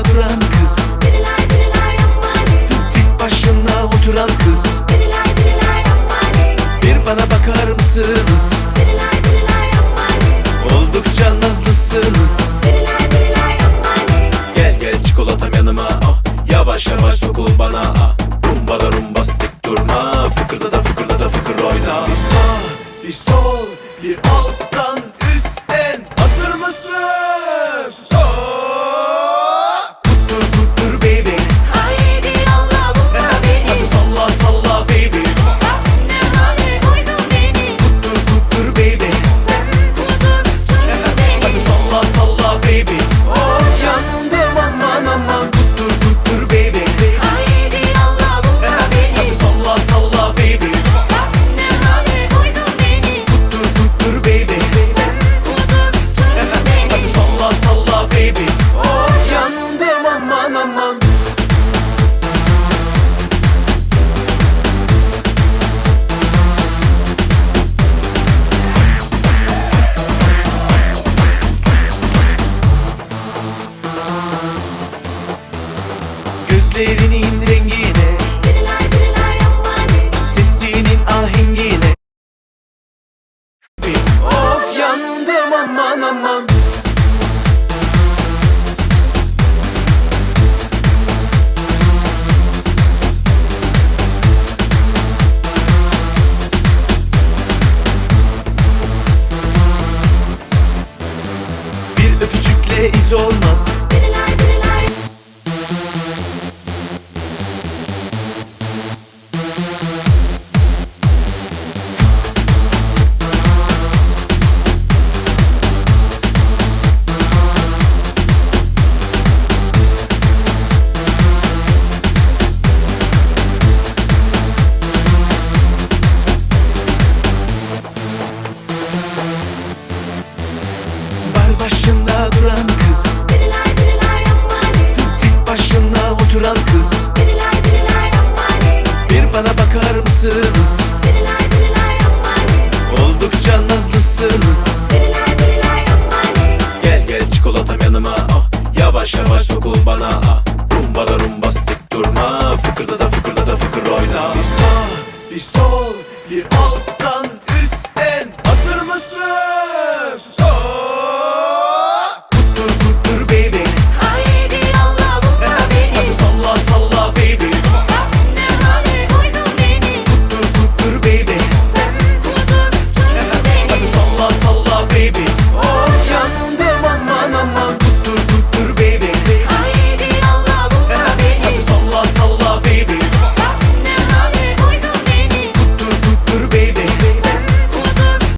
duran kız. Tek başına oturan kız. Bir bana bakar mısınız? Oldukça nazlısınız. Gel gel çikolatam yanıma. Ah Yavaş yavaş sokul bana. Ah Rumba da rumba stik durma. Fıkırda da fıkırda da fıkır oyna. Bir sağ bir sol. Gözlerinin rengine. Sesinin ahengine. Of yandım aman aman. Bir öpücükle iz olmaz. Dirilay Bir sol bir alttan